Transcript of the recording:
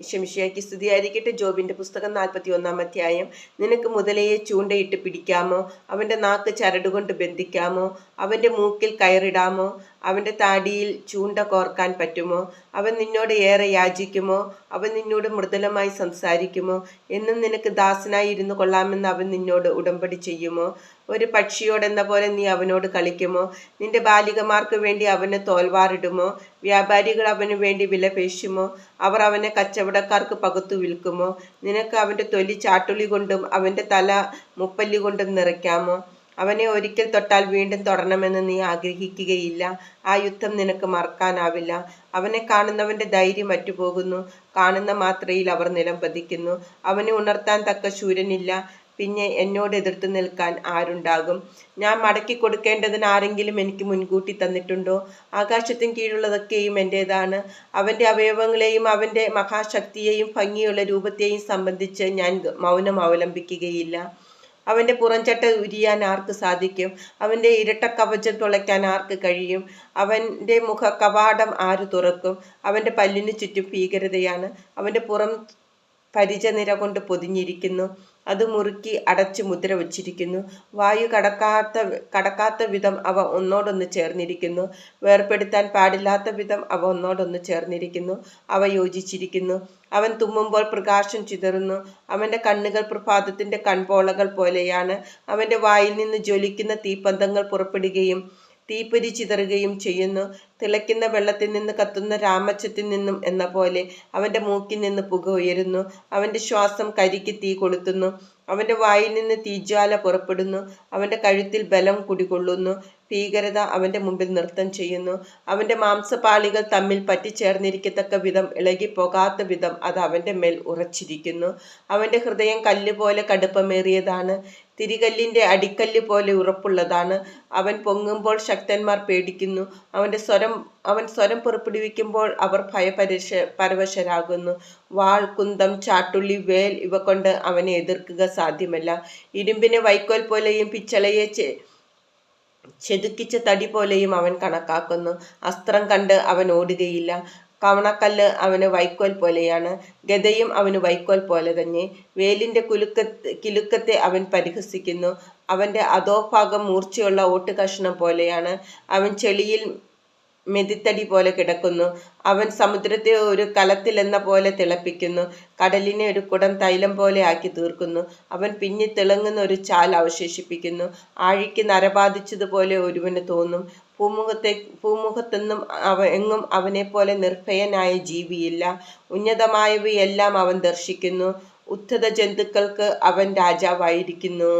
ശമിഷിയാക്കി സ്തുതിയായിരിക്കട്ടെ ജോബിന്റെ പുസ്തകം നാൽപ്പത്തി ഒന്നാം അധ്യായം. നിനക്ക് മുതലയെ ചൂണ്ടയിട്ട് പിടിക്കാമോ? അവന്റെ നാക്ക് ചരടുകൊണ്ട് ബന്ധിക്കാമോ? അവന്റെ മൂക്കിൽ കയറിടാമോ? അവന്റെ താടിയിൽ ചൂണ്ട കോർക്കാൻ പറ്റുമോ? അവൻ നിന്നോട് ഏറെ യാചിക്കുമോ? അവൻ നിന്നോട് മൃദുലമായി സംസാരിക്കുമോ? എന്നും നിനക്ക് ദാസനായി ഇരുന്നു കൊള്ളാമെന്ന് അവൻ നിന്നോട് ഉടമ്പടി ചെയ്യുമോ? ഒരു പക്ഷിയോടെന്ന പോലെ നീ അവനോട് കളിക്കുമോ? നിന്റെ ബാലികമാർക്ക് വേണ്ടി അവനെ തോൽവാറിടുമോ? വ്യാപാരികൾ അവന് വേണ്ടി വിലപേശുമോ അവർ അവനെ കച്ചവടക്കാർക്ക് പകുത്തു വിൽക്കുമോ? നിനക്ക് അവന്റെ തൊലി ചാട്ടുളി കൊണ്ടും അവന്റെ തല മുപ്പല്ലി കൊണ്ടും നിറയ്ക്കാമോ? അവനെ ഒരിക്കൽ തൊട്ടാൽ വീണ്ടും തൊടണമെന്ന് നീ ആഗ്രഹിക്കുകയില്ല. ആ യുദ്ധം നിനക്ക് മറക്കാനാവില്ല. അവനെ കാണുന്നവന്റെ ധൈര്യം അറ്റുപോകുന്നു. കാണുന്ന മാത്രയിൽ അവർ നിലം പതിക്കുന്നു. അവനെ ഉണർത്താൻ തക്ക ശൂരനില്ല. പിന്നെ എന്നോട് എതിർത്ത് നിൽക്കാൻ ആരുണ്ടാകും? ഞാൻ മടക്കി കൊടുക്കേണ്ടതിന് ആരെങ്കിലും എനിക്ക് മുൻകൂട്ടി തന്നിട്ടുണ്ടോ? ആകാശത്തിന് കീഴുള്ളതൊക്കെയും എന്റേതാണ് അവന്റെ അവയവങ്ങളെയും അവന്റെ മഹാശക്തിയെയും ഭംഗിയുള്ള രൂപത്തെയും സംബന്ധിച്ച് ഞാൻ മൗനം അവലംബിക്കുകയില്ല. അവന്റെ പുറംചട്ട ഉരിയാൻ ആർക്ക് സാധിക്കും? അവന്റെ ഇരട്ട കവചം തുളയ്ക്കാൻ ആർക്ക് കഴിയും? അവന്റെ മുഖ കവാടം ആര് തുറക്കും? അവന്റെ പല്ലിന് ചുറ്റും ഭീകരതയാണ്. അവന്റെ പുറം പരിചനിര കൊണ്ട് പൊതിഞ്ഞിരിക്കുന്നു. അത് മുറുക്കി അടച്ച് മുദ്ര വച്ചിരിക്കുന്നു. വായു കടക്കാത്ത കടക്കാത്ത വിധം അവ ഒന്നോടൊന്ന് ചേർന്നിരിക്കുന്നു. വേർപ്പെടുത്താൻ പാടില്ലാത്ത വിധം അവ ഒന്നോടൊന്ന് ചേർന്നിരിക്കുന്നു. അവ യോജിച്ചിരിക്കുന്നു. അവൻ തുമ്മുമ്പോൾ പ്രകാശം ചിതറുന്നു. അവന്റെ കണ്ണുകൾ പ്രഭാതത്തിന്റെ കൺപോളകൾ പോലെയാണ്. അവന്റെ വായിൽ നിന്ന് ജ്വലിക്കുന്ന തീപ്പന്തങ്ങൾ പുറപ്പെടുകയും തീപ്പൊരി ചിതറുകയും ചെയ്യുന്നു. തിളയ്ക്കുന്ന വെള്ളത്തിൽ നിന്ന് കത്തുന്ന രാമച്ചത്തിൽ നിന്നും എന്ന പോലെ അവന്റെ മൂക്കിൽ നിന്ന് പുക ഉയരുന്നു. അവന്റെ ശ്വാസം കരിക്ക് തീ കൊളുത്തുന്നു. അവന്റെ വായിൽ നിന്ന് തീജ്വാല പുറപ്പെടുന്നു. അവന്റെ കഴുത്തിൽ ബലം കുടികൊള്ളുന്നു. ഭീകരത അവന്റെ മുമ്പിൽ നൃത്തം ചെയ്യുന്നു. അവന്റെ മാംസപാളികൾ തമ്മിൽ പറ്റിച്ചേർന്നിരിക്കത്തക്ക വിധം ഇളകിപ്പോകാത്ത വിധം അത് അവന്റെ മേൽ ഉറച്ചിരിക്കുന്നു. അവന്റെ ഹൃദയം കല്ലുപോലെ കടുപ്പമേറിയതാണ്. തിരികല്ലിന്റെ അടിക്കല്ല് പോലെ ഉറപ്പുള്ളതാണ്. അവൻ പൊങ്ങുമ്പോൾ ശക്തന്മാർ പേടിക്കുന്നു. അവന്റെ സ്വരം അവൻ സ്വരം പുറപ്പെടുവിക്കുമ്പോൾ അവർ ഭയപരിശ പരവശരാകുന്നു. വാൾ കുന്തം ചാട്ടുള്ളി വേൽ ഇവ കൊണ്ട് അവനെ എതിർക്കുക സാധ്യമല്ല. ഇരുമ്പിനെ വൈക്കോൽ പോലെയും പിച്ചളയെ ചെതുക്കിച്ച തടി പോലെയും അവൻ കണക്കാക്കുന്നു. അസ്ത്രം കണ്ട് അവൻ ഓടുകയില്ല. കവണക്കല്ല് അവന് വൈക്കോൽ പോലെയാണ്. ഗതയും അവന് വൈക്കോൽ പോലെ തന്നെ. വേലിന്റെ കുലുക്ക കിലുക്കത്തെ അവൻ പരിഹസിക്കുന്നു. അവന്റെ അധോഭാഗം മൂർച്ചയുള്ള ഓട്ടുകഷ്ണം പോലെയാണ്. അവൻ ചെളിയിൽ മെതിത്തടി പോലെ കിടക്കുന്നു. അവൻ സമുദ്രത്തെ ഒരു കലത്തിലെന്ന പോലെ തിളപ്പിക്കുന്നു. കടലിനെ ഒരു കുടം തൈലം പോലെ ആക്കി തീർക്കുന്നു. അവൻ പിന്നി തിളങ്ങുന്ന ഒരു ചാൽ അവശേഷിപ്പിക്കുന്നു. ആഴിക്ക് നരബാധിച്ചതുപോലെ ഒരുവന് തോന്നും. ഭൂമുഖത്തെ ഭൂമുഖത്തെന്നും അവ എങ്ങും അവനെപ്പോലെ നിർഭയനായ ജീവിയില്ല. ഉന്നതമായവയെല്ലാം അവൻ ദർശിക്കുന്നു. ഉദ്ധത ജന്തുക്കൾക്ക് അവൻ രാജാവായിരിക്കുന്നു.